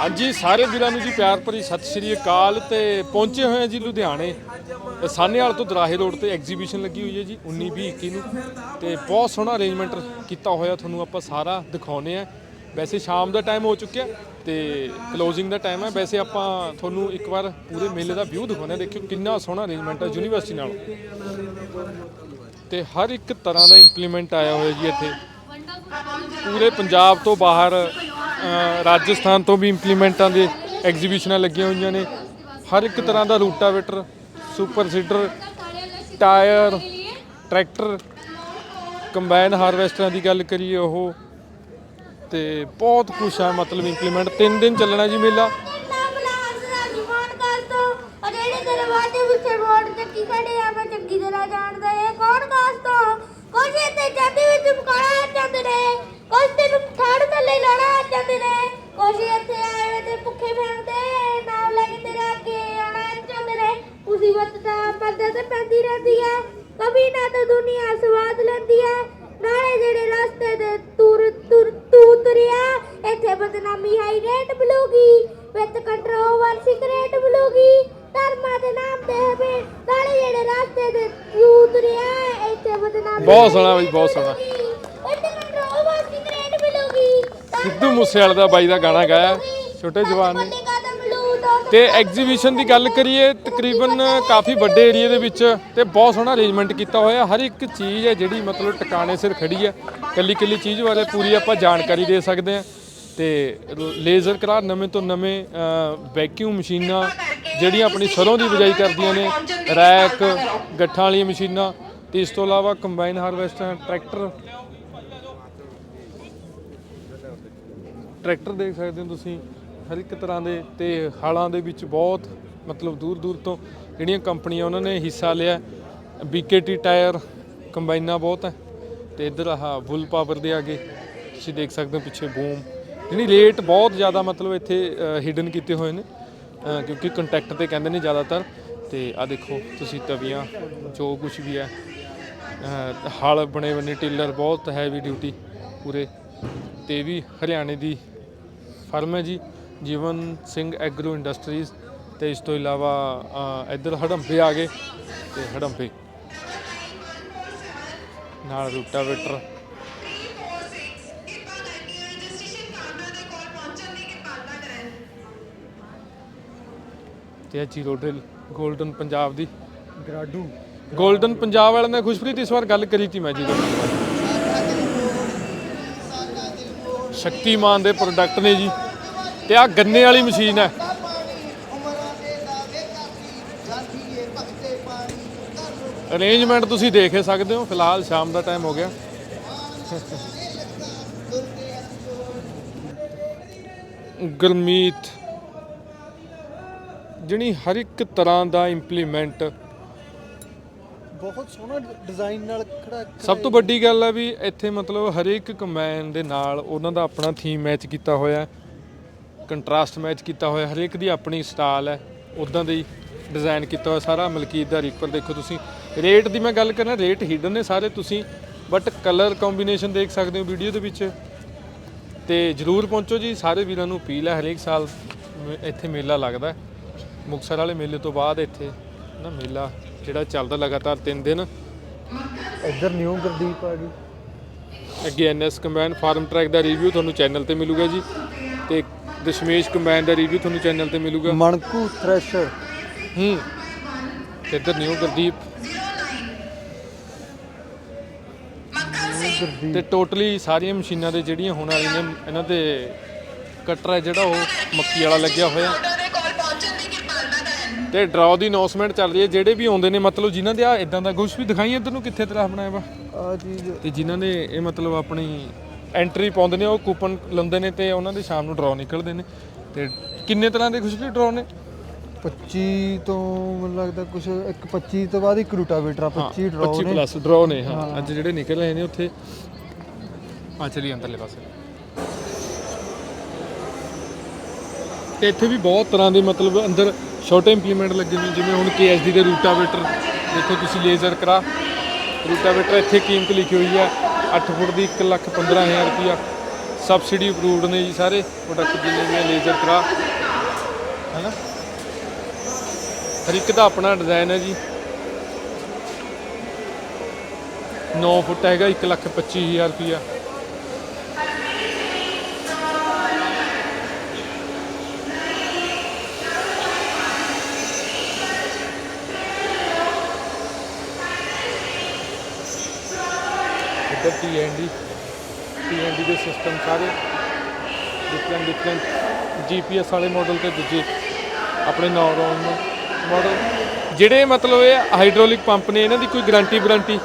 ਹਾਂਜੀ, ਸਾਰੇ ਵੀਰਾਂ ਨੂੰ ਜੀ ਪਿਆਰ ਭਰੀ ਸਤਿ ਸ਼੍ਰੀ ਅਕਾਲ ਤੇ ਪਹੁੰਚੇ ਹੋਏ ਆ ਜੀ ਲੁਧਿਆਣੇ। ਤੇ ਤੋਂ ਦਰਾਹੇ ਰੋਡ ਤੇ ਐਗਜ਼ੀਬਿਸ਼ਨ ਲੱਗੀ ਹੋਈ ਹੈ ਜੀ 19 20 21 ਨੂੰ। ਤੇ ਬਹੁਤ ਸੋਹਣਾ ਅਰੇਂਜਮੈਂਟ ਕੀਤਾ ਹੋਇਆ, ਤੁਹਾਨੂੰ ਆਪਾਂ ਸਾਰਾ ਦਿਖਾਉਨੇ ਆ ਵੈਸੇ ਸ਼ਾਮ ਦਾ ਟਾਈਮ ਹੋ ਚੁੱਕਿਆ ਤੇ ਕਲੋਜ਼ਿੰਗ ਦਾ ਟਾਈਮ ਹੈ। ਵੈਸੇ ਆਪਾਂ ਤੁਹਾਨੂੰ ਇੱਕ ਵਾਰ ਪੂਰੇ ਮੇਲੇ ਦਾ ਵਿਊ ਦਿਖਾਉਂਦੇ ਆ ਦੇਖਿਓ ਕਿੰਨਾ ਸੋਹਣਾ ਅਰੇਂਜਮੈਂਟ ਹੈ ਯੂਨੀਵਰਸਿਟੀ ਨਾਲ। ਤੇ ਹਰ ਇੱਕ ਤਰ੍ਹਾਂ ਦਾ ਇੰਪਲੀਮੈਂਟ ਆਇਆ ਹੋਇਆ ਜੀ ਇੱਥੇ। ਪੂਰੇ ਪੰਜਾਬ ਤੋਂ ਬਾਹਰ ਰਾਜਸਥਾਨ ਤੋਂ ਵੀ ਇੰਪਲੀਮੈਂਟਾਂ ਦੇ ਐਗਜ਼ੀਬਿਸ਼ਨਾਂ ਲੱਗੀਆਂ ਹੋਈਆਂ ਨੇ। ਹਰ ਇੱਕ ਤਰ੍ਹਾਂ ਦਾ rotavator, super seeder, tyre, tractor, combine ਹਾਰਵੈਸਟਰਾਂ ਦੀ ਗੱਲ ਕਰੀਏ ਉਹ। ਤੇ ਬਹੁਤ ਕੁਛ ਹੈ ਮਤਲਬ ਇੰਪਲੀਮੈਂਟ 3 ਦਿਨ ਚੱਲਣਾ ਜੀ ਮੇਲਾ। ਜਿਹੜੇ ਕਾਸ ਤੋਂ ਕੁਝ ਇੱਥੇ ਚਾਬੀ ਵਿੱਚ ਮੁਕਾਣਾ ਚਾਹੁੰਦੇ ਨੇ ਕੁਝ ਤੈਨੂੰ ਤਾਂ ਪਰਦੇ ਤੇ ਪੈਂਦੀ ਰਹਿੰਦੀ ਹੈ। ਕभी ਨਾ ਤਾਂ ਦੁਨੀਆ ਸਵਾਦ ਲੈਂਦੀ ਹੈ। ਨਾਲੇ ਜਿਹੜੇ ਰਸਤੇ ਦੇ ਤੁਰ ਤੁਰ ਤੂੰ ਤੁਰਿਆ ਇੱਥੇ ਬਦਨਾਮੀ ਹਾਈ ਰੇਟ ਮਿਲੂਗੀ। ਵਿਦ ਕੰਟਰੋਵਰ ਸਿਗਰਟ ਮਿਲੂਗੀ। ਧਰਮਾਂ ਦੇ ਨਾਮ ਤੇ ਹਵੇ ਨਾਲੇ ਜਿਹੜੇ ਰਸਤੇ ਤੂੰ ਤੁਰਿਆ ਇੱਥੇ ਬਦਨਾਮੀ ਬਹੁਤ ਸੋਹਣਾ ਬਈ, ਬਹੁਤ ਸੋਹਣਾ। ਵਿਦ ਕੰਟਰੋਵਰ ਸਿਗਰਟ ਸਿੱਧੂ ਮੂਸੇਵਾਲੇ ਦਾ ਬਾਈ ਦਾ ਗਾਣਾ ਗਾਇਆ। ਛੋਟੇ ਜਵਾਨ ਨੇ। ਤੇ ਐਗਜ਼ੀਬਿਸ਼ਨ ਦੀ ਗੱਲ ਕਰੀਏ, ਤਕਰੀਬਨ ਕਾਫੀ ਵੱਡੇ ਏਰੀਆ ਦੇ ਵਿੱਚ ਤੇ ਬਹੁਤ ਸੋਹਣਾ ਅਰੇਂਜਮੈਂਟ ਕੀਤਾ ਹੋਇਆ। ਹਰ ਇੱਕ ਚੀਜ਼ ਹੈ ਜਿਹੜੀ ਮਤਲਬ ਟਿਕਾਣੇ ਸਿਰ ਖੜੀ ਹੈ। ਕੱਲੀ ਕੱਲੀ ਚੀਜ਼ ਬਾਰੇ ਪੂਰੀ ਆਪਾਂ ਜਾਣਕਾਰੀ ਦੇ ਸਕਦੇ ਹਾਂ। ਤੇ ਲੇਜ਼ਰ ਕਰਾ, ਨਵੇਂ ਤੋਂ ਨਵੇਂ ਵੈਕਿਊਮ ਮਸ਼ੀਨਾਂ, ਜਿਹੜੀਆਂ ਆਪਣੀ ਸਰੋਂ ਦੀ ਬਿਜਾਈ ਕਰਦੀਆਂ ਨੇ ਰੈਕ ਗੱਠਾਂ ਵਾਲੀਆਂ ਮਸ਼ੀਨਾਂ ਤੇ ਇਸ ਤੋਂ ਇਲਾਵਾ ਕੰਬਾਈਨ ਹਾਰਵੈਸਟਰ ਟਰੈਕਟਰ ਟਰੈਕਟਰ ਦੇਖ ਸਕਦੇ ਹੋ ਤੁਸੀਂ। ਹਰ ਇੱਕ ਤਰ੍ਹਾਂ ਦੇ ਤੇ ਹਾਲਾਂ ਦੇ ਵਿੱਚ ਬਹੁਤ ਮਤਲਬ ਦੂਰ ਦੂਰ ਤੋਂ ਜਿਹੜੀਆਂ ਕੰਪਨੀਆਂ ਉਹਨਾਂ ਨੇ ਹਿੱਸਾ ਲਿਆ। ਬੀਕੇਟੀ ਟਾਇਰ ਕੰਬਾਈਨਾਂ ਬਹੁਤ ਹੈ ਤੇ ਇੱਧਰ ਆਹ ਵੁੱਲ ਪਾਵਰ ਦੇ ਅੱਗੇ ਤੁਸੀਂ ਦੇਖ ਸਕਦੇ ਹੋ ਪਿੱਛੇ ਬੂਮ ਜਿਹੜੀ ਰੇਟ ਬਹੁਤ ਜ਼ਿਆਦਾ ਮਤਲਬ ਇੱਥੇ ਹਿਡਨ ਕੀਤੇ ਹੋਏ ਨੇ ਅ, ਕਿਉਂਕਿ ਕੰਟੈਕਟ ਤੇ ਕਹਿੰਦੇ ਨੇ ਜ਼ਿਆਦਾਤਰ। ਤੇ ਆ ਦੇਖੋ ਤੁਸੀਂ ਤਵੀਆਂ ਜੋ ਕੁਝ ਵੀ ਹੈ ਅ, ਹਲ ਬਣੇ ਬਣੇ ਟਿਲਰ ਬਹੁਤ ਹੈਵੀ ਡਿਊਟੀ ਪੂਰੇ। ਤੇ ਇਹ ਵੀ ਹਰਿਆਣੇ ਦੀ ਫਰਮ ਹੈ ਜੀ। ਜੀਵਨ ਸਿੰਘ ਐਗਰੋ ਇੰਡਸਟਰੀਜ਼ ਤੇ ਇਸ ਤੋਂ ਇਲਾਵਾ ਇੱਧਰ ਹੜੰਬੇ ਆ ਗਏ ਤੇ ਹੜੰਬੇ ਨਾਲ ਰੂਟਾਵੇਟਰ। ਤੇ ਇਹ ਜੀਰੋ ਡਰਿਲ 골ਡਨ ਪੰਜਾਬ ਦੀ। ਗਰਾਡੂ। 골ਡਨ ਪੰਜਾਬ ਵਾਲਿਆਂ ਨੇ ਖੁਸ਼ਪ੍ਰੀਤ ਇਸ ਵਾਰ ਗੱਲ ਕਰੀ ਤੀ ਮੈਂ ਜੀ। ਸ਼ਕਤੀਮਾਨ ਦੇ ਪ੍ਰੋਡਕਟ ਨੇ ਜੀ। ਤੇ ਆ ਗੰਨੇ ਵਾਲੀ ਮਸ਼ੀਨ ਹੈ। ਅਰੇਂਜਮੈਂਟ ਤੁਸੀਂ ਦੇਖ ਹੀ ਸਕਦੇ ਹੋ ਫਿਲਹਾਲ ਸ਼ਾਮ ਦਾ ਟਾਈਮ ਹੋ ਗਿਆ। ਗੁਰਮੀਤ ਜਿਹੜੀ ਹਰ ਇੱਕ ਤਰ੍ਹਾਂ ਦਾ ਇੰਪਲੀਮੈਂਟ ਬਹੁਤ ਸੋਹਣਾ ਡਿਜ਼ਾਈਨ ਨਾਲ ਖੜਾ ਸਭ ਤੋਂ ਵੱਡੀ ਗੱਲ ਹੈ ਵੀ ਇੱਥੇ ਮਤਲਬ ਹਰੇਕ ਕਮੈਨ ਦੇ ਨਾਲ ਉਹਨਾਂ ਦਾ ਆਪਣਾ ਥੀਮ ਮੈਚ ਕੀਤਾ ਹੋਇਆ ਕੰਟਰਾਸਟ ਮੈਚ ਕੀਤਾ ਹੋਇਆ ਹਰੇਕ ਦੀ ਆਪਣੀ ਸਟਾਈਲ ਹੈ ਉਦਾਂ ਦੇ ਡਿਜ਼ਾਈਨ ਕੀਤਾ ਹੋਇਆ ਸਾਰਾ ਮਲਕੀਤ ਦਾ ਰੀਪਰ ਦੇਖੋ ਤੁਸੀਂ। ਰੇਟ ਦੀ ਮੈਂ ਗੱਲ ਕਰਨਾ ਰੇਟ ਹਿਡਨ ਨੇ ਸਾਰੇ ਤੁਸੀਂ ਬਟ ਕਲਰ ਕੰਬੀਨੇਸ਼ਨ ਦੇਖ ਸਕਦੇ ਹੋ ਵੀਡੀਓ ਦੇ ਵਿੱਚ। ਤੇ ਜਰੂਰ ਪਹੁੰਚੋ ਜੀ ਸਾਰੇ ਵੀਰਾਂ ਨੂੰ ਅਪੀਲ ਹੈ ਹਰੇਕ ਸਾਲ ਇੱਥੇ ਮੇਲਾ ਲੱਗਦਾ ਹੈ। ਮੁਕਤਸਰ ਵਾਲੇ ਮੇਲੇ ਤੋਂ ਬਾਅਦ ਇੱਥੇ ਨਾ ਮੇਲਾ ਜਿਹੜਾ ਚੱਲਦਾ ਲਗਾਤਾਰ 3 ਦਿਨ। ਇੱਧਰ ਨਿਊ ਗੁਰਦੀਪ ਆ ਗਈ। ਅੱਗੇ ਐਨਐਸ ਕੰਬਾਈਨ ਫਾਰਮ ਟਰੈਕ ਦਾ ਰਿਵਿਊ ਤੁਹਾਨੂੰ ਚੈਨਲ ਤੇ ਮਿਲੂਗਾ ਜੀ। ਤੇ ਦਸ਼ਮੇਸ਼ ਕੰਬਾਈਨ ਦਾ ਰਿਵਿਊ ਤੁਹਾਨੂੰ ਚੈਨਲ ਤੇ ਮਿਲੂਗਾ। ਮਣਕੂ ਥ੍ਰੈਸ਼ਰ ਹੂੰ। ਤੇ ਇੱਧਰ ਨਿਊ ਗੁਰਦੀਪ। ਤੇ ਟੋਟਲੀ ਸਾਰੀਆਂ ਮਸ਼ੀਨਾਂ ਦੇ ਜਿਹੜੀਆਂ ਹੋਣ ਵਾਲੀਆਂ ਨੇ ਇਹਨਾਂ ਤੇ ਕਟਰ ਹੈ ਜਿਹੜਾ ਉਹ ਮੱਕੀ ਵਾਲਾ ਲੱਗਿਆ ਹੋਇਆ। ਤੇ ਡਰਾਅ ਦੀ ਅਨਾਉਂਸਮੈਂਟ ਚੱਲ ਰਹੀ ਹੈ ਜਿਹੜੇ ਵੀ ਆਉਂਦੇ ਨੇ ਮਤਲਬ ਜਿਨ੍ਹਾਂ ਦੇ ਆ ਇਦਾਂ ਦਾ ਕੁਝ ਵੀ ਦਿਖਾਈ ਇੱਧਰ ਨੂੰ ਕਿੱਥੇ ਤਰ੍ਹਾਂ ਬਣਾਇਆ ਵਾ। ਆ ਚੀਜ਼ ਤੇ ਜਿਨ੍ਹਾਂ ਨੇ ਇਹ ਮਤਲਬ ਆਪਣੀ ਐਂਟਰੀ ਪਾਉਂਦੇ ਨੇ ਉਹ ਕੂਪਨ ਲੈਂਦੇ ਨੇ ਤੇ ਉਹਨਾਂ ਦੇ ਸ਼ਾਮ ਨੂੰ ਡਰਾਅ ਨਿਕਲਦੇ ਨੇ। ਤੇ ਕਿੰਨੇ ਤਰ੍ਹਾਂ ਦੇ ਖੁਸ਼ਬੂ ਡਰਾਅ ਨੇ? 25 ਤੋਂ ਮੈਨੂੰ ਲੱਗਦਾ ਕੁਝ ਇੱਕ 25 ਤੋਂ ਬਾਅਦ ਇੱਕ ਰੂਟਾਵੇਟਰ ਆ 25 ਡਰਾਉ 25 ਨੇ। ਪਲੱਸ ਡਰਾਅ ਨੇ ਹਾਂ। ਅੱਜ ਜਿਹੜੇ ਨਿਕਲ ਰਹੇ ਨੇ ਉੱਥੇ। ਆ ਚਲੀ ਅੰਦਰਲੇ ਪਾਸੇ। ਤੇ ਇੱਥੇ ਵੀ ਬਹੁਤ ਤਰ੍ਹਾਂ ਦੇ ਮਤਲਬ ਅੰਦਰ ਛੋਟੇ ਇੰਪਲੀਮੈਂਟ ਲੱਗੇ ਨੇ ਜਿਵੇਂ ਹੁਣ KSD ਦੇ ਰੂਟਾਵੇਟਰ ਦੇਖੋ ਤੁਸੀਂ ਲੇਜ਼ਰ ਕਰਾ। ਰੂਟਾਵੇਟਰ ਇੱਥੇ ਕੀਮਤ ਲਿਖੀ ਹੋਈ ਹੈ 8 ਫੁੱਟ ਦੀ 1 ਲੱਖ 15000 ਰੁਪਿਆ ਸਬਸਿਡੀ ਅਪਰੂਵਡ ਨੇ ਜੀ ਸਾਰੇ ਪ੍ਰੋਡਕਟ ਜਿੰਨੇ ਵੀ ਲੇਜ਼ਰ ਕਰਾ। ਹੈਨਾ? ਹਰ ਇੱਕ ਦਾ ਆਪਣਾ ਡਿਜ਼ਾਈਨ ਹੈ ਜੀ। 9 ਫੁੱਟ ਹੈਗਾ 1 ਲੱਖ 25 ਹਜ਼ਾਰ ਇੱਧਰ T and D T and D ਦੇ ਸਿਸਟਮ ਸਾਰੇ ਡਿਫਰੈਂਟ ਡਿਫਰੈਂਟ ਜੀਪੀਐਸ ਵਾਲੇ ਮਾਡਲ ਤੇ ਦੂਜੇ ਆਪਣੇ ਨੌਰਮਲ ਮਾਡਲ ਜਿਹੜੇ ਮਤਲਬ ਇਹ ਹਾਈਡ੍ਰੋਲਿਕ ਪੰਪ ਨੇ ਇਹਨਾਂ ਦੀ ਕੋਈ ਗਾਰੰਟੀ ਵਾਰੰਟੀ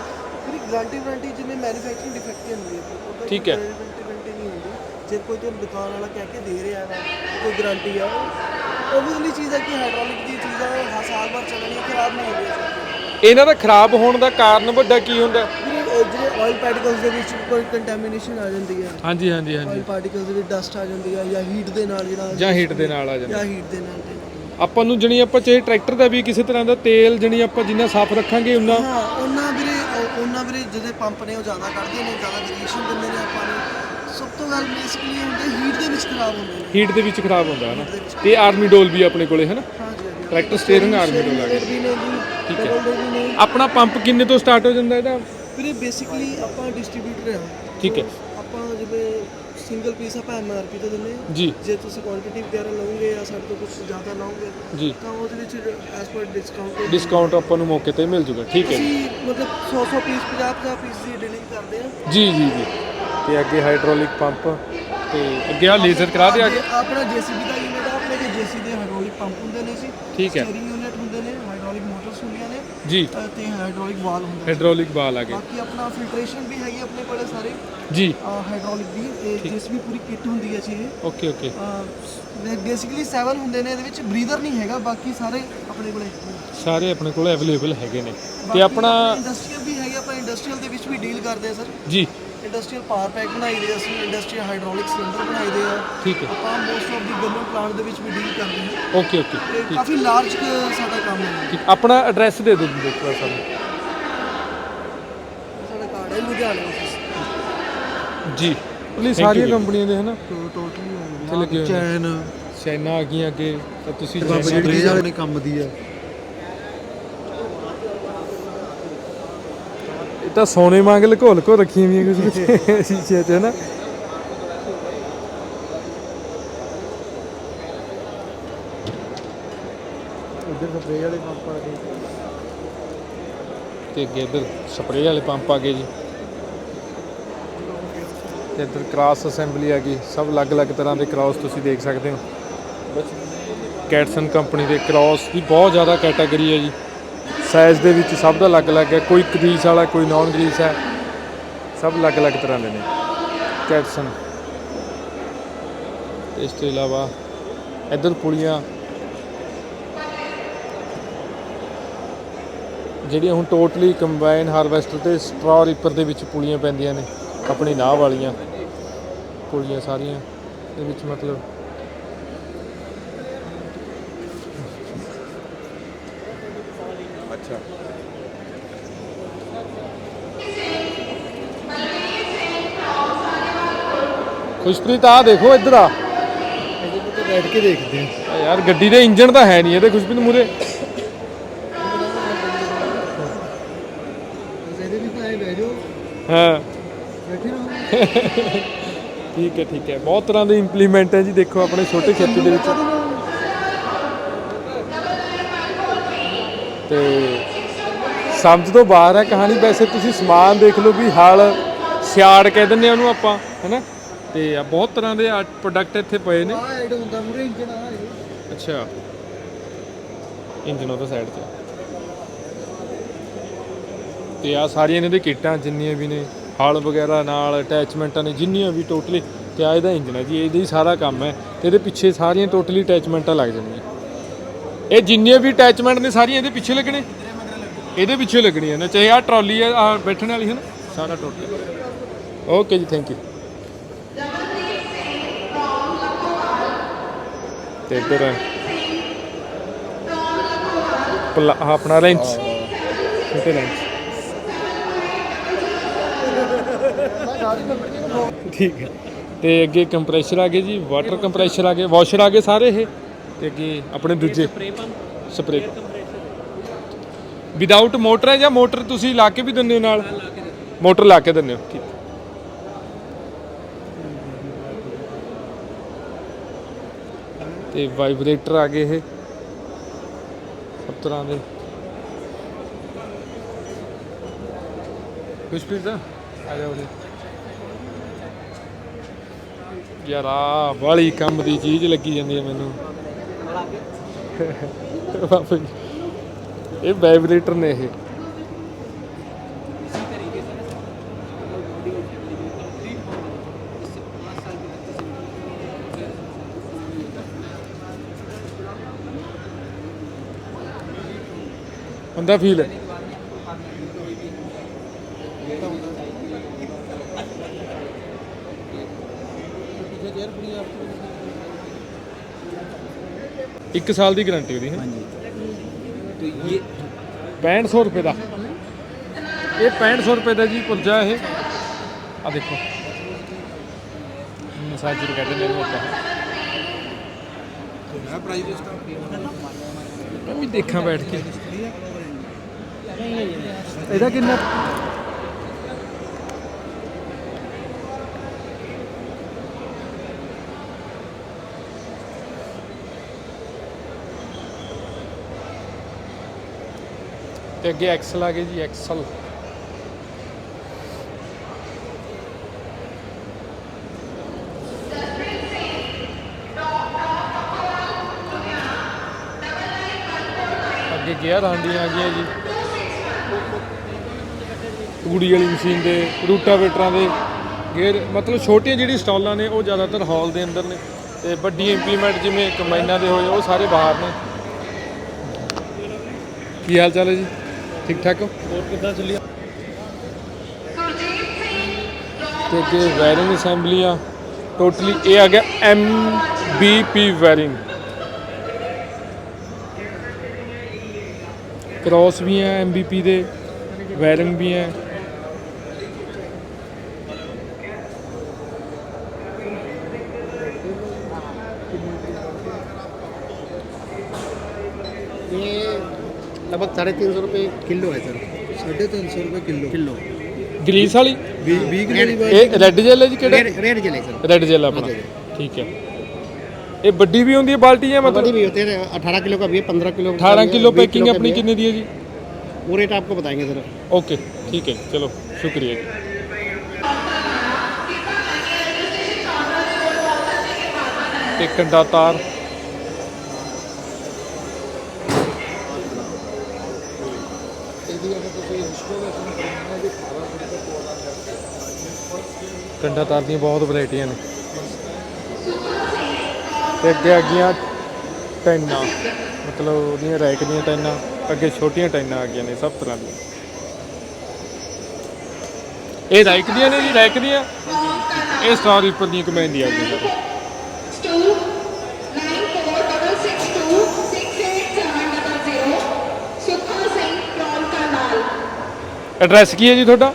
ਗਾਰੰਟੀ ਵਾਰੰਟੀ ਜਿਵੇਂ ਮੈਨੂਫੈਕਚਰਿੰਗ ਡਿਫੈਕਟ ਹੁੰਦੀ ਹੈ ਉਹਦਾ ਠੀਕ ਹੈ। ਗਾਰੰਟੀ ਨਹੀਂ ਹੁੰਦੀ। ਜੇ ਕੋਈ ਤੁਹਾਨੂੰ ਦੁਕਾਨ ਵਾਲਾ ਕਹਿ ਕੇ ਦੇ ਰਿਹਾ ਹੈ ਕੋਈ ਗਾਰੰਟੀ ਆ ਓਬਵੀਅਸਲੀ ਚੀਜ਼ ਹੈ ਕਿ ਹਾਈਡ੍ਰੋਲਿਕ ਦੀ ਚੀਜ਼ਾਂ ਹਰ ਸਾਲ ਬਾਅਦ ਚੱਲਣੀ ਖਰਾਬ ਨਹੀਂ ਹੁੰਦੀਆਂ। ਇਹਨਾਂ ਦਾ ਖਰਾਬ ਹੋਣ ਦਾ ਕਾਰਨ ਵੱਡਾ ਕੀ ਹੁੰਦਾ? ਆਇਲ ਪਾਰਟੀਕਲਸ ਦੇ ਵਿੱਚ ਕੋਈ ਕੰਟੈਮੀਨੇਸ਼ਨ ਆ ਜਾਂਦੀ ਹੈ। ਹਾਂਜੀ ਹਾਂਜੀ ਆਇਲ ਹਾਂਜੀ ਪਾਰਟੀਕਲਸ ਦੇ ਵਿੱਚ ਡਸਟ ਆ ਜਾਂਦੀ ਹੈ ਜਾਂ ਹੀਟ ਦੇ ਨਾਲ ਜਿਹੜਾ ਜਾਂ ਹੀਟ ਦੇ ਨਾਲ ਆ ਜਾਂਦਾ ਜਾਂ ਹੀਟ ਦੇ ਨਾਲ। ਤੇ ਆਪਾਂ ਨੂੰ ਜਣੀ ਆਪਾਂ ਚਾਹੇ ਟਰੈਕਟਰ ਦਾ ਵੀ ਕਿਸੇ ਤਰ੍ਹਾਂ ਦਾ ਤੇਲ ਜਣੀ ਆਪਾਂ ਜਿੰਨਾ ਸਾਫ਼ ਰੱਖਾਂਗੇ ਉਨਾ ਹਾਂ ਉਹਨਾਂ ਵੀਰੇ ਉਹ- ਉਹਨਾਂ ਵੀਰੇ ਜਿਹੜੇ ਪੰਪ ਨੇ ਉਹ ਜ਼ਿਆਦਾ ਕੱਢਦੇ ਨੇ ਜ਼ਿਆਦਾ ਵੇਰੀਏਸ਼ਨ ਦਿੰਦੇ ਨੇ ਆਪਾਂ ਨੂੰ। ਸਭ ਤੋਂ ਗੱਲ ਬੇਸਿਕਲੀ ਹੁੰਦੇ ਹੀਟ ਦੇ ਵਿੱਚ ਖਰਾਬ ਹੁੰਦੇ ਨੇ। ਹੀਟ ਦੇ ਵਿੱਚ ਖਰਾਬ ਹੁੰਦਾ ਹੈ ਨਾ ਤੇ ਆਰਮੀ ਡੋਲ ਵੀ ਆਪਣੇ ਕੋਲੇ ਹੈ ਨਾ ਹਾਂਜੀ ਹਾਂਜੀ। ਟਰੈਕਟਰ ਸਟੀਅਰਿੰਗ ਆਰਮੀ ਡੋਲ ਆ ਗਿਆ ਵੀ ਨੇ ਜੀ ਠੀਕ ਹੈ। ਡਬਲ ਡੋਰ ਵੀ ਨੇ। ਆਪਣਾ ਪੰਪ ਕਿੰਨੇ ਤੋਂ ਸਟਾਰਟ ਹੋ ਜਾਂਦਾ ਇਹਦਾ? ਵੀਰੇ ਬੇਸਿਕਲੀ ਆਪਾਂ ਡਿਸਟ੍ਰੀਬਿਊਟਰ ਹਾਂ। ਠੀਕ ਹੈ। ਆਪਾਂ ਜਿਵੇਂ ਸਿੰਗਲ ਪੀਸ ਆਪਾਂ ਐਮਆਰਪੀ ਤੇ ਦਿੰਦੇ ਹਾਂ। ਜੀ। ਜੇ ਤੁਸੀਂ ਕੁਆਂਟੀਟੀ ਵਗੈਰਾ ਲਓਗੇ ਜਾਂ ਸਾਡੇ ਤੋਂ ਕੁਝ ਜ਼ਿਆਦਾ ਲਓਗੇ ਜੀ। ਤਾਂ ਉਹਦੇ ਵਿੱਚ ਐਸ ਪਰ ਡਿਸਕਾਊਂਟ ਡਿਸਕਾਊਂਟ ਆਪਾਂ ਨੂੰ ਮੌਕੇ ਤੇ ਮਿਲ ਜੂਗਾ। ਠੀਕ ਹੈ ਜੀ। ਮਤਲਬ 100 100 ਪੀਸ 50 50 ਪੀਸ ਦੀ ਡੀਲਿੰਗ ਕਰਦੇ ਹਾਂ। ਜੀ ਜੀ ਜੀ। ਤੇ ਅੱਗੇ ਹਾਈਡ੍ਰੋਲਿਕ ਪੰਪ ਤੇ ਅੱਗੇ ਆ ਲੇਜ਼ਰ ਕਰਾ ਦੇ ਅੱਗੇ ਆਪਣਾ ਜੀਸੀਬੀ ਦਾ ਯੂਨਿਟ ਆ ਆਪਣੇ ਕੇ ਜੀਸੀ ਦੇ ਹਾਈਡ੍ਰੋਲਿਕ ਪੰਪ ਹੁੰਦੇ ਨੇ ਸੀ ਠੀਕ ਹੈ ਸਟੀਅਰਿੰਗ ਯੂਨਿਟ ਹੁੰਦੇ ਨੇ ਹਾਈਡ੍ਰੋਲਿਕ ਮੋਟਰਸ ਹੁੰਦੀਆਂ ਨੇ ਜੀ। ਤੇ ਹਾਈਡ੍ਰੋਲਿਕ ਵਾਲ ਹੁੰਦੇ ਨੇ। ਹਾਈਡ੍ਰੋਲਿਕ ਬਾਲ ਆ ਗਏ। ਬਾਕੀ ਆਪਣਾ ਫਿਲਟਰੇਸ਼ਨ ਵੀ ਹੈਗੀ ਆਪਣੇ ਕੋਲੇ ਸਾਰੇ। ਜੀ। ਹਾਈਡ੍ਰੋਲਿਕ ਦੀ। ਤੇ ਜਿਸ ਵੀ ਪੂਰੀ ਕਿੱਟ ਹੁੰਦੀ ਹੈ ਜੀ ਇਹ। ਓਕੇ ਓਕੇ ਬੇਸਿਕਲੀ 7 ਹੁੰਦੇ ਨੇ ਇਹਦੇ ਵਿੱਚ ਬਰੀਦਰ ਨਹੀਂ ਹੈਗਾ। ਬਾਕੀ ਸਾਰੇ ਆਪਣੇ ਕੋਲੇ ਸਾਰੇ ਆਪਣੇ ਕੋਲ ਅਵੇਲੇਬਲ ਹੈਗੇ ਨੇ। ਤੇ ਆਪਣਾ ਇੰਡਸਟਰੀਅਲ ਵੀ ਹੈਗੇ ਆਪਾਂ ਇੰਡਸਟਰੀਅਲ ਦੇ ਵਿੱਚ ਵੀ ਡੀਲ ਕਰਦੇ ਆ ਸਰ ਜੀ। ਇੰਡਸਟਰੀਅਲ ਪਾਵਰ ਪੈਕ ਬਣਾਈ ਦੇ ਅਸੀਂ ਇੰਡਸਟਰੀਅਲ ਹਾਈਡ੍ਰੋਲਿਕ ਸਿਲੰਡਰ ਬਣਾਈ ਦੇ ਆ। ਠੀਕ ਹੈ। ਆਪਾਂ most of the government plant ਦੇ ਵਿੱਚ ਵੀ ਡੀਲ ਕਰਦੇ ਹਾਂ। ਓਕੇ ਓਕੇ ਤੇ ਕਾਫੀ ਲਾਰਜ ਸਾਡਾ ਕੰਮ ਹੈ। ਠੀਕ ਆਪਣਾ ਐਡਰੈਸ ਦੇ ਦਿਓ ਜੀ ਇੱਕ ਵਾਰ ਸਾਨੂੰ ਸਾਡਾ ਕਾਰਡ ਹੈ ਲੁਧਿਆਣਾ ਜੀ। ਇਹ ਸਾਰੀਆਂ ਕੰਪਨੀਆਂ ਦੇ ਹਨਾ? ਟੋਟਲੀ ਲੱਗੇ ਹੋਏ ਨੇ। ਚੈਨ। ਚਾਈਨਾ ਆ ਗਈਆਂ ਅੱਗੇ। ਤਾਂ ਤੁਸੀਂ ਸਪਰੇਅ ਵਾਲੇ ਕੰਮ ਦੀ ਆ ਤਾਂ ਸੋਨੇ ਮੰਗ ਲਕੋ ਲਕੋ ਰੱਖੀਆਂ ਵੀਆਂ ਕੁਝ ਸ਼ੀਸ਼ੇ 'ਚ ਨਾ ਇੱਧਰ ਸਪਰੇਅ ਵਾਲੇ ਪੰਪ ਆ ਗਏ ਤੇ ਅੱਗੇ ਇੱਧਰ ਸਪਰੇਅ ਵਾਲੇ ਪੰਪ ਆ ਗਏ ਜੀ। ਤੇ ਇੱਧਰ ਕ੍ਰਾਸ ਅਸੈਂਬਲੀ ਆ ਗਈ। ਸਭ ਅਲੱਗ-ਅਲੱਗ ਤਰ੍ਹਾਂ ਦੇ ਕ੍ਰਾਸ ਤੁਸੀਂ ਦੇਖ ਸਕਦੇ ਹੋ। ਕੈਟਸਨ ਕੰਪਨੀ ਦੇ ਕ੍ਰਾਸ ਦੀ ਬਹੁਤ ਜ਼ਿਆਦਾ ਕੈਟਾਗਰੀ ਹੈ ਜੀ। ਸਾਈਜ਼ ਦੇ ਵਿੱਚ ਸਭ ਦਾ ਅਲੱਗ-ਅਲੱਗ ਹੈ, ਕੋਈ ਗਰੀਸ ਵਾਲਾ, ਕੋਈ ਨਾਨ ਗਰੀਸ ਹੈ, ਸਭ ਅਲੱਗ-ਅਲੱਗ ਤਰ੍ਹਾਂ ਦੇ ਨੇ। ਕੈਪਸਨ। ਇਸ ਤੋਂ ਇਲਾਵਾ ਇੱਧਰ ਪੁਲੀਆਂ ਜਿਹੜੀਆਂ ਹੁਣ ਟੋਟਲੀ ਕੰਬਾਈਨ ਹਾਰਵੈਸਟਰ ਤੇ ਸਟਰਾ ਰੀਪਰ ਦੇ ਵਿੱਚ ਪੁਲੀਆਂ ਪੈਂਦੀਆਂ ਨੇ, ਆਪਣੀ ਨਾਹ ਵਾਲੀਆਂ ਪੁਲੀਆਂ ਸਾਰੀਆਂ ਦੇ ਵਿੱਚ ਮਤਲਬ ਖੁਸ਼ਪ੍ਰੀਤ ਆ ਦੇਖੋ ਇੱਧਰ ਆ। ਇਹਦੇ ਉੱਤੇ ਬੈਠ ਕੇ ਦੇਖਦੇ ਆ। ਆ ਯਾਰ ਗੱਡੀ ਦੇ ਇੰਜਣ ਤਾਂ ਹੈ ਨਹੀਂ ਇਹਦੇ ਖੁਸ਼ਪ੍ਰੀਤ ਮੂਰੇ ਇਹਦੇ ਵੀ ਤਾਂ ਐ ਬਹਿ ਜਾਓ। ਹਾਂ। ਬੈਠੇ ਰਹੋ। ਠੀਕ ਹੈ ਠੀਕ ਹੈ। ਬਹੁਤ ਤਰ੍ਹਾਂ ਦੇ ਇੰਪਲੀਮੈਂਟ ਹੈ ਜੀ ਦੇਖੋ ਆਪਣੇ ਛੋਟੇ ਖੇਤੀ ਦੇ ਵਿੱਚ। ਤੇ ਸਮਝ ਤੋਂ ਬਾਹਰ ਹੈ ਕਹਾਣੀ। ਵੈਸੇ ਤੁਸੀਂ ਸਮਾਨ ਦੇਖ ਲਓ ਵੀ ਹਲ ਸਿਆੜ ਕਹਿ ਦਿੰਦੇ ਆ ਉਹਨੂੰ ਆਪਾਂ ਹੈਨਾ ਤੇ ਆ ਬਹੁਤ ਤਰ੍ਹਾਂ ਦੇ ਪ੍ਰੋਡਕਟ ਇੱਥੇ ਪਏ ਨੇ। ਆ ਐਡ ਹੁੰਦਾ ਮੂਰੇ ਇੰਜਨ ਆ ਇਹ। ਅੱਛਾ। ਇੰਜਨ ਉਹਦਾ ਸਾਈਡ ਤੇ। ਤੇ ਆ ਸਾਰੀਆਂ ਇਹਨਾਂ ਦੀ ਕਿੱਟਾਂ ਜਿੰਨੀਆਂ ਵੀ ਨੇ ਹਲ ਵਗੈਰਾ ਨਾਲ ਅਟੈਚਮੈਂਟਾਂ ਨੇ ਜਿੰਨੀਆਂ ਵੀ ਟੋਟਲੀ ਤੇ ਆ ਇਹਦਾ ਇੰਜਨ ਹੈ ਜੀ ਇਹਦਾ ਹੀ ਸਾਰਾ ਕੰਮ ਹੈ ਤੇ ਇਹਦੇ ਪਿੱਛੇ ਸਾਰੀਆਂ ਟੋਟਲੀ ਅਟੈਚਮੈਂਟਾਂ ਲੱਗ ਜਾਂਦੀਆਂ ਇਹ ਜਿੰਨੀਆਂ ਵੀ ਅਟੈਚਮੈਂਟ ਨੇ ਸਾਰੀਆਂ ਇਹਦੇ ਪਿੱਛੇ ਲੱਗਣੇ? ਇਹਦੇ ਪਿੱਛੇ ਲੱਗਣੀਆਂ ਨੇ ਚਾਹੇ ਆ ਟਰਾਲੀ ਆ ਬੈਠਣ ਵਾਲੀ ਹੈ ਨਾ ਸਾਰਾ ਟੋਟਲ ਓਕੇ ਜੀ ਥੈਂਕ ਯੂ ਤੇ ਇੱਧਰ ਪਲਾ- ਆਪਣਾ ਲੈਂਚ। ਛੋਟੇ ਲੈਂਚ। ਠੀਕ ਹੈ। ਤੇ ਅੱਗੇ ਕੰਪਰੈਸ਼ਰ ਆ ਗਏ ਜੀ ਵਾਟਰ ਕੰਪਰੈਸ਼ਰ ਆ ਗਏ ਵਾਸ਼ਰ ਆ ਗਏ ਸਾਰੇ ਇਹ। ਤੇ ਅੱਗੇ ਆਪਣੇ ਦੂਜੇ ਸਪਰੇ ਵਿਦਆਊਟ ਮੋਟਰ ਹੈ ਜਾਂ ਮੋਟਰ ਤੁਸੀਂ ਲਾ ਕੇ ਵੀ ਦਿੰਦੇ ਹੋ ਨਾਲ? ਮੋਟਰ ਲਾ ਕੇ ਦਿੰਦੇ। ਹੋ ਤੇ ਵਾਈਬ੍ਰੇਟਰ ਆ ਗਏ ਇਹ। ਸਭ ਤਰ੍ਹਾਂ ਦੇ। ਕੁਛ ਪੀਜ਼ਾ ਆ ਜਾ। ਉਰੇ ਯਾਰ ਆ ਬਾਲੀ ਕੰਮ ਦੀ ਚੀਜ਼ ਲੱਗੀ ਜਾਂਦੀ ਹੈ ਮੈਨੂੰ। ਇਹ ਵਾਈਬ੍ਰੇਟਰ ਨੇ ਇਹ। ਹੁੰਦਾ ਫੀਲ ਇੱਕ ਸਾਲ ਦੀ ਗਰੰਟੀ ਉਹਦੀ ਹੈ? ਤੇ ਇਹ 6500 ਰੁਪਏ ਦਾ। ਇਹ 6500 ਰੁਪਏ ਦਾ ਜੀ ਪੁਰਜਾ ਇਹ। ਆ ਦੇਖੋ। ਮਸਾਜਰ ਕਰਦੇ ਨੇ ਹੋਤਾ ਹੈ ਪ੍ਰਾਈਸ ਇਸ ਦਾ ਮੈਂ ਵੀ ਦੇਖਾਂ ਬੈਠ ਕੇ। ਇਹਦਾ ਕਿੰਨਾ? ਤੇ ਅੱਗੇ ਐਕਸਲ ਆ ਗਏ ਜੀ ਐਕਸਲ ਅੱਗੇ ਗੇਅਰ ਹਾਂਡੀਆਂ ਆ ਗਈਆਂ ਜੀ। ਤੂੜੀ ਵਾਲੀ ਮਸ਼ੀਨ ਦੇ ਰੂਟਾਵੇਟਰਾਂ ਦੇ ਗੇਅਰ ਮਤਲਬ ਛੋਟੀਆਂ ਜਿਹੜੀ ਸਟਾਲਾਂ ਨੇ ਉਹ ਜ਼ਿਆਦਾਤਰ ਹਾਲ ਦੇ ਅੰਦਰ ਨੇ। ਤੇ ਵੱਡੀ ਇੰਪਲੀਮੈਂਟ ਜਿਵੇਂ ਕੰਬਾਈਨਾਂ ਦੇ ਹੋਏ ਉਹ ਸਾਰੇ ਬਾਹਰ ਨੇ। ਕੀ ਹਾਲ ਚਾਲ ਹੈ ਜੀ? ਠੀਕ ਠਾਕ ਹੋ? ਹੋਰ ਕਿੱਦਾਂ ਚੱਲੀ ਤੇ ਅੱਗੇ ਵਾਇਰਿੰਗ ਅਸੈਂਬਲੀਆਂ ਟੋਟਲੀ ਇਹ ਆ ਗਿਆ M B P wiring cross ਵੀ ਹੈ ਐਮ ਬੀ ਪੀ ਦੇ ਵਾਇਰਿੰਗ ਵੀ ਹੈ। ये लगभग साढ़े तीन सौ रुपये किलो है सर 350 ਰੁਪਏ ਕਿਲੋ किलो ਗਰੀਸ ਵਾਲੀ 20 ਕਿਲੋ ਦੀ ਇਹ ਰੈੱਡ ਜੈਲ ਹੈ ਜੀ ਕਿਹੜਾ red red gel sir red gel ਆਪਣਾ ਠੀਕ ਹੈ ਇਹ ਵੱਡੀ ਵੀ ਹੁੰਦੀ ਹੈ ਬਾਲਟੀ ਜਾਂ बड़ी ਮਤਲਬ भी होते हैं अठारह किलो का भी है पंद्रह किलो का 18 भी है, ਕਿਲੋ 20 ਪੈਕਿੰਗ का भी ਆਪਣੀ है। ਕਿੰਨੇ ਦੀ ਹੈ ਜੀ वो रेट आपको बताएंगे सर ਓਕੇ ਠੀਕ ਹੈ ਜੀ, ਚਲੋ ਸ਼ੁਕਰੀਆ ਜੀ ਤੇ ਕੰਡਾ ਤਾਰ ਕੰਡਾ ਤਾਰ ਦੀਆਂ ਬਹੁਤ ਵੈਰਾਈਟੀਆਂ ਨੇ। ਤੇ ਅੱਗੇ ਆ ਗਈਆਂ ਟੈਨਾਂ। ਮਤਲਬ ਉਹਦੀਆਂ ਰੈਕ ਦੀਆਂ ਟੈਨਾਂ ਅੱਗੇ ਛੋਟੀਆਂ ਟੈਨਾਂ ਆ ਗਈਆਂ ਨੇ ਸਭ ਤਰ੍ਹਾਂ ਦੀਆਂ। ਇਹ ਰੈਕ ਦੀਆਂ ਨੇ ਜੀ ਰੈਕ ਦੀਆਂ? ਇਹ ਸਟਾਰ ਰੀਪਰ ਦੀਆਂ ਕਮੈਨ ਦੀਆਂ ਆ ਗਈਆਂ. ਐਡਰੈਸ ਕੀ ਹੈ ਜੀ ਤੁਹਾਡਾ?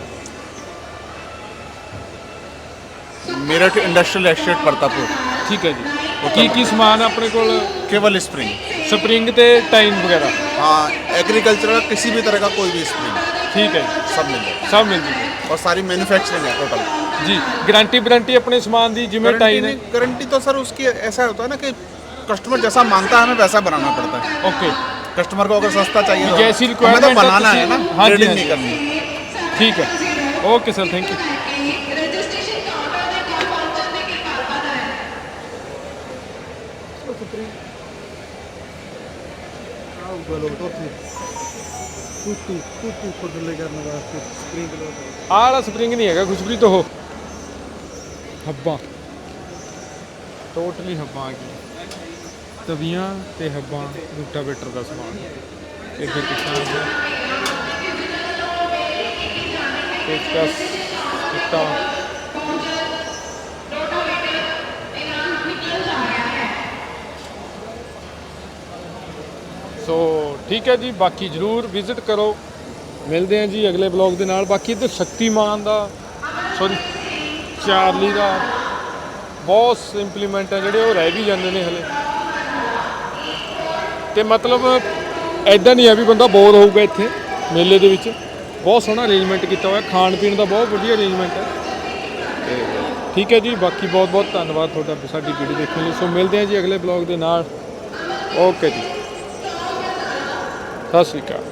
मेरठ इंडस्ट्रियल एस्टेट परतापुर ਠੀਕ ਹੈ ਜੀ ਕੀ ਕੀ ਸਮਾਨ ਆ ਆਪਣੇ ਕੋਲ केवल स्प्रिंग ਸਪਰਿੰਗ ਤੇ ਟਾਈਨ ਵਗੈਰਾ हाँ एग्रीकल्चर का किसी भी तरह का कोई भी स्प्रिंग ਠੀਕ ਹੈ ਜੀ सब मिल जाएगा ਸਭ ਮਿਲ ਜੂਗਾ और सारी मैन्युफैक्चरिंग है टोटल ਜੀ ਗਾਰੰਟੀ ਵਾਰੰਟੀ ਆਪਣੇ ਸਮਾਨ ਦੀ ਜਿਵੇਂ ਟਾਈਨ ਹੈ गारंटी तो सर उसकी ऐसा होता है ना कि कस्टमर जैसा मांगता है हमें वैसा बनाना पड़ता है ਓਕੇ कस्टमर को अगर सस्ता चाहिए तो जैसी हमें requirement तो है, बनाना है तुसी- ना हाँ जी, ट्रेडिंग हाँ नहीं जी। करनी ਠੀਕ ਹੈ ਓਕੇ ਸਰ thank you ਟੂਟੀ ਟੂਟੀ ਖੁੱਡਲੇ ਕਰਨ ਵਾਸਤੇ ਸਪ੍ਰਿੰਕਲਰ ਆਹ ਵਾਲਾ ਸਪਰਿੰਗ ਨਹੀਂ ਹੈਗਾ ਖੁਸ਼ਪ੍ਰੀਤ ਉਹ ਹੱਬਾਂ। ਟੋਟਲੀ ਹੱਬਾਂ ਆ ਗਈਆਂ। ਤਵੀਆਂ ਤੇ ਹੱਬਾਂ ਰੂਟਾਵੇਟਰ ਦਾ ਸਮਾਨ। ਇਹ ਫਿਰ ਕਿਸਾਨ ਦਾ ਪੇਚਕਸ ਕਿੱਟਾ ਸੋ ਠੀਕ ਹੈ ਜੀ, ਬਾਕੀ ਜਰੂਰ ਵਿਜ਼ਿਟ ਕਰੋ। ਮਿਲਦੇ ਹਾਂ ਜੀ ਅਗਲੇ ਬਲੌਗ ਦੇ ਨਾਲ। ਬਾਕੀ ਇੱਧਰ ਸ਼ਕਤੀਮਾਨ ਦਾ ਸੌਰੀ ਚਾਰਲੀ ਦਾ ਬਹੁਤ ਇੰਪਲੀਮੈਂਟ ਹੈ, ਜਿਹੜੇ ਉਹ ਰਹਿ ਵੀ ਜਾਂਦੇ ਨੇ ਹਲੇ। ਤੇ ਮਤਲਬ ਐਦਾਂ ਨਹੀਂ ਆ ਵੀ ਬੰਦਾ ਬੋਰ ਹੋਊਗਾ ਇੱਥੇ, ਮੇਲੇ ਦੇ ਵਿੱਚ। ਬਹੁਤ ਸੋਹਣਾ ਅਰੇਂਜਮੈਂਟ ਕੀਤਾ ਹੋਇਆ ਖਾਣ ਪੀਣ ਦਾ ਬਹੁਤ ਵਧੀਆ ਅਰੇਂਜਮੈਂਟ ਹੈ। ਤੇ ਠੀਕ ਹੈ ਜੀ, ਬਾਕੀ ਬਹੁਤ ਬਹੁਤ ਧੰਨਵਾਦ ਤੁਹਾਡਾ ਸਾਡੀ ਵੀਡੀਓ ਦੇਖਣ ਲਈ। ਸੋ ਮਿਲਦੇ ਹਾਂ ਜੀ ਅਗਲੇ ਬਲੌਗ ਦੇ ਨਾਲ। ਓਕੇ ਜੀ। ਸਤਿ ਸ਼੍ਰੀ ਅਕਾਲ